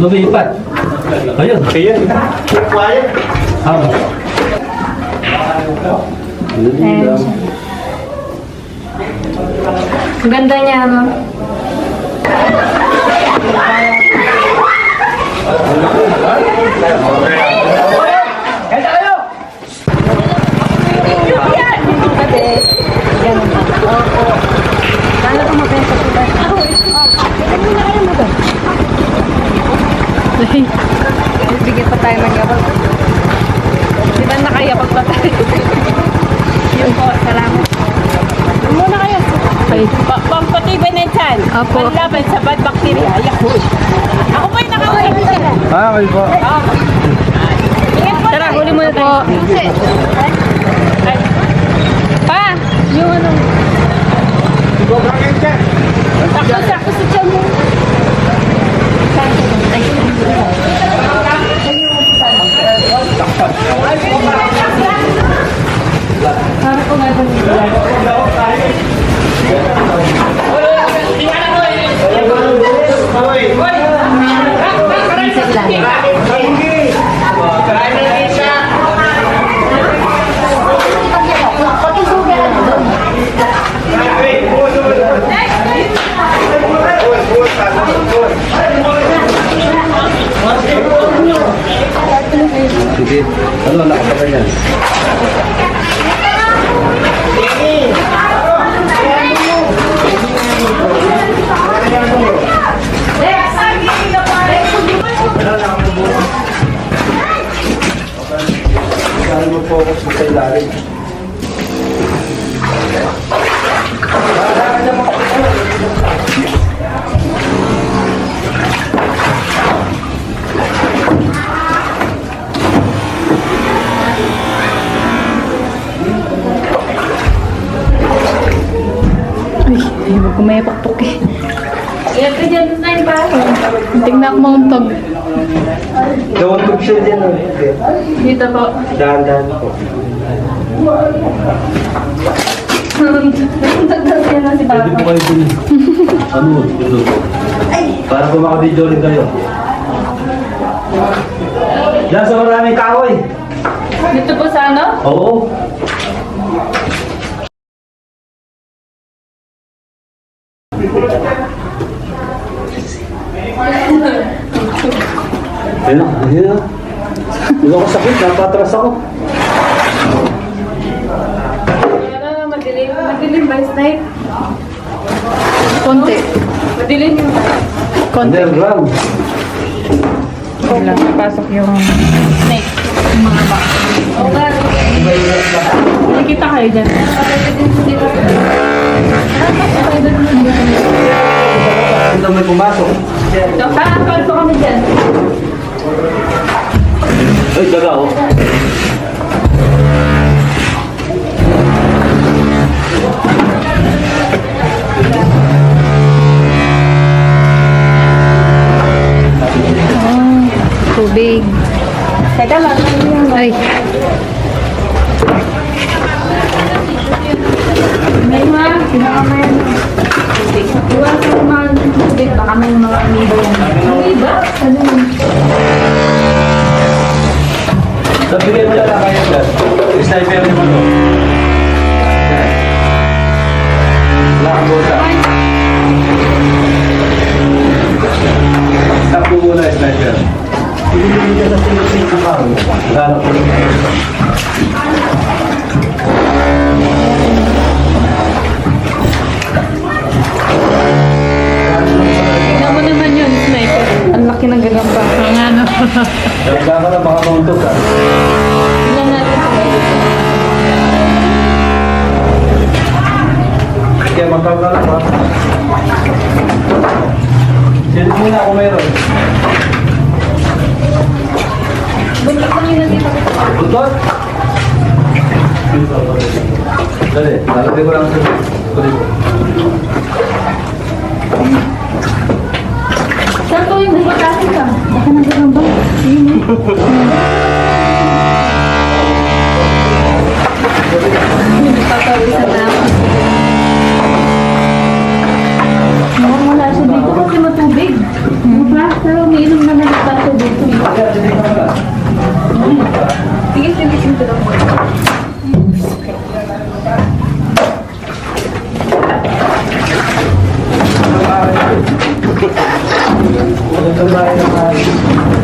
Lumipat. Ayun. Ayan. Quiet. Ayan. Ang ganda niya, ano? Bigyan pa tayo ng yabang. Di ba nakayabag pa tayo? Yun po, salamat. Muna kayo. Okay. Pa- pampatibay na. Apo. Panlaban sa bad bacteria. Yakult. Ako pa yung nakawin. Ah, okay po. Po. Tara, huli muna po. Pa! Yung ano? Sakto-sakto sa tiyan mo. Para po nga Sige. Ano, nakapagay yan? Ilalim? Ay, huwag ko may pakpok eh. Ka dyan na yung bahay. Tingnan ako mga tog. Gawang tube siya dyan. oh. Dito po. Dahan-dahan po. Nagtagdas yan na si Pwede po kayo dun. Ano, dun. Para po makabidyo rin kayo. Yan sa maraming kahoy. Dito po sa ano? Oo. Ayun, ayun. Hindi ako sakit, napatras ako. Ba, Snipe? Konti. Madilim yung... Konti. Underground. Wala, napasok yung snake. Yung mga bak. Oo nga. Nakikita kayo dyan. Ito may pumasok. Nakakapal po kami dyan. Ay, daga oh. Tubig. Teka lang. Ay. May ma. Pinakamayan. Iwan sa mga tubig. Baka may mga amibo. Amiba? Ano yun? Sabihin mo lang kayo dyan. Sniper mo to. Nakabuta. Stop Hindi ka sa sinusik ng karo. Lalo ko.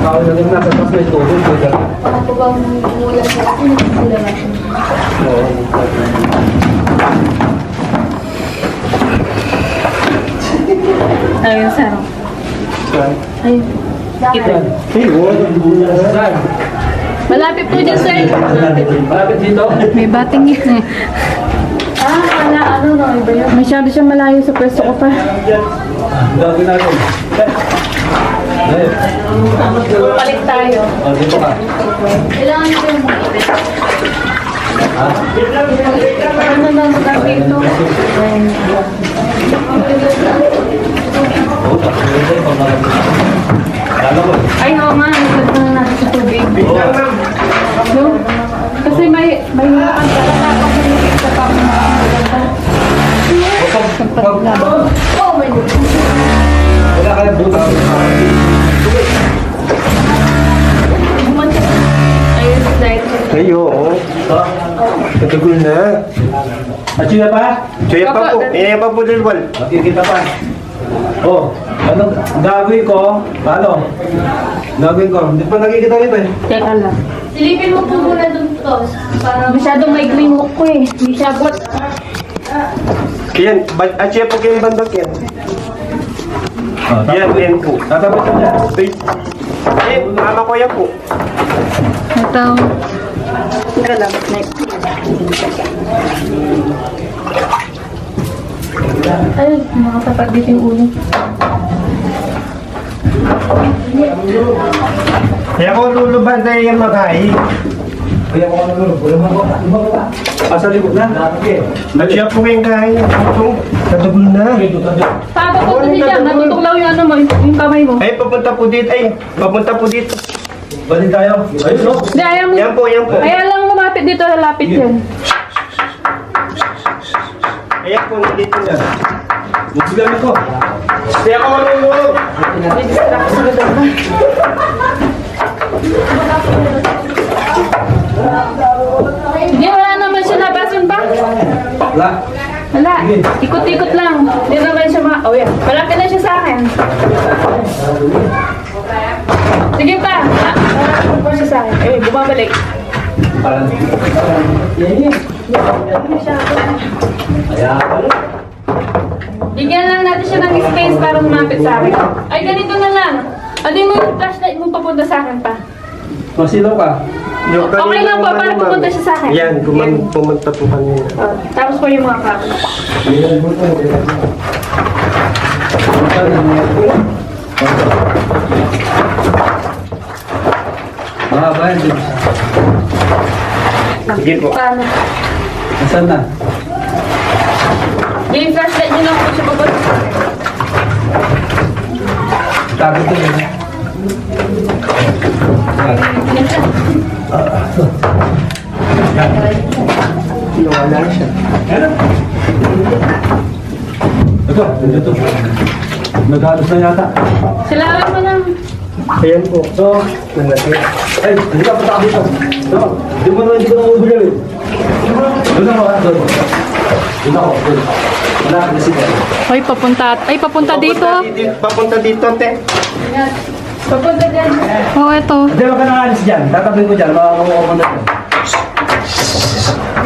Tao na rin nasa tapos may tubig. Ako bang umulan sa akin? Sila natin. Oo. Ayun, sir. Ayun. Ito. Hey, wala. Saan? Malapit po dyan, sir. Malapit dito? May bating yun. Ah, wala, ano no, iba yun. Masyado siya malayo sa pwesto ko pa. Gagawin natin. Balik tayo. oh, dito ka. Kailangan ko yung mga Ha? Ano na pamalag. Lalo ko. Ay, oo nga. At yun na pa? Kaya pa po. Eh, pa po dalwal. Makikita pa. Oh, ano gagawin ko? Paano? Gagawin ko. Hindi pa nakikita rito eh. Teka lang. Silipin mo po muna dun to. Para Masyadong may green hook ko eh. Hindi siya bot. Yan, ba- at siya po kayong bandok yan. Oh, Yan, yan po. Tatapos ko niya. Ay, eh, mama ko yan po. Ito. Teka lang. Ay, nakatapat dito yung ulo. Kaya ko luluban tayo yung maghahi. Kaya ko ano lulog. Wala mo ko. Iba ko ba? Ah, sa likod na. Siya po kayong kahi. Ito, katagol na. Paano ko kasi dyan? Natutuklaw yung ano mo, yung kamay mo. Ay, papunta po dito. Ay, papunta po dito. Balik tayo. Ayun, no? Hindi, ayaw mo. Yan po, yan po. Kaya lang lumapit dito, lalapit yan. Ayan po, nandito na. Musigan ko. Kaya ko marunong. Hindi, wala naman siya nabasan pa. Wala. Wala. Ikot-ikot lang. Hindi naman siya ma... Oh, yan. Malapit na siya sa akin. Sige pa. Ah, Malapit pa siya sa akin. Eh, bumabalik. Parang. Kaya pala. Bigyan lang natin siya ng space para lumapit sa akin. Ay, ganito na lang. Ano mo yung flashlight mo papunta sa akin pa? Masino ka? Yung Okay lang po, para pumunta siya sa akin. Yan, kuman, pumunta po kanina. Oh, tapos po yung mga kami. Mahaba yan. Diyos. Sige po. Paano? Nasaan na? Yung flashlight niyo lang po sa akin. Tapos ko yun. Nawala siya. Ito, dito. Naghalos na yata. Mo lang. Ayan po. So, ay, hindi ka pataka dito. So, di mo naman, hindi ko naman ubili eh. Doon ako, ah, doon. Doon ako, doon. Wala ka na siya. Ay, papunta. Ay, papunta dito. Papunta dito, te. Papunta dyan. Oo, oh, ito. Hindi, wag ka nakaalis dyan. Tatabi ko dyan, makakuha ko na dyan.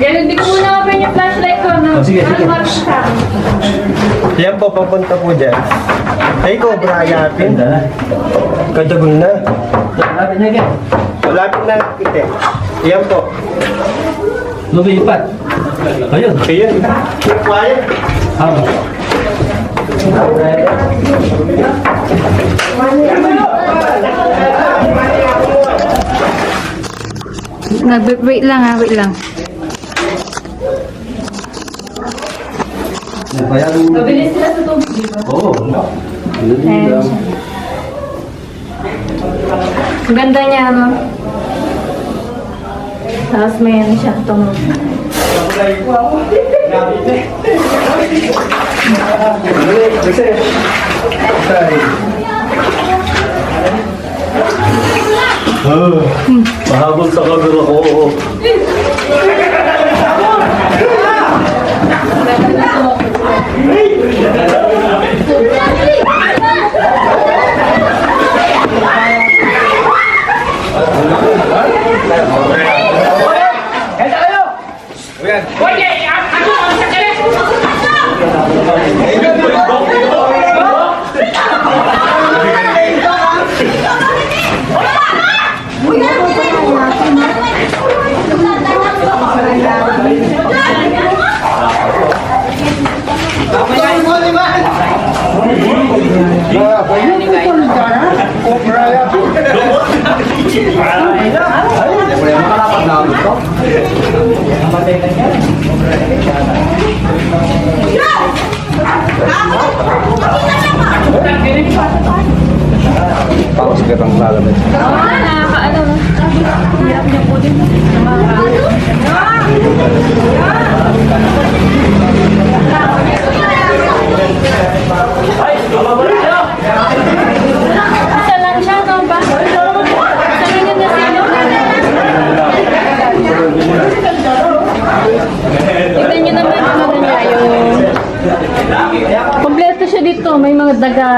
Yan, hindi ko muna open yung flashlight ko. No? Oh, sige, sige. Ano mark sa akin? Yan po, papunta po dyan. Ay, cobra yapin. Ganda na. Kadagol na. Lapit niya again. Malapit na kita. Yan po. Lumipat. Ayun. Ayan. Quiet. Haba. Nag-wait lang ha, wait lang. Nabayang... Mabilis sila sa tubig, di ba? Oo. Yun Ayan lang. Ang ganda niya, no? Tapos may ano siya, tunog. Oh, mahabol sa camera ko.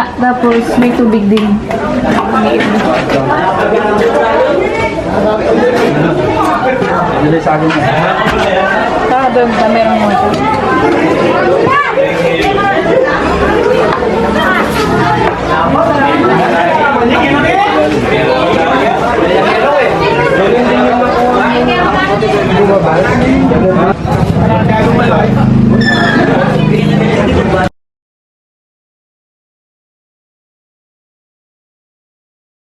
gitna, tapos may tubig din. Ano sa akin? Ah, meron mo.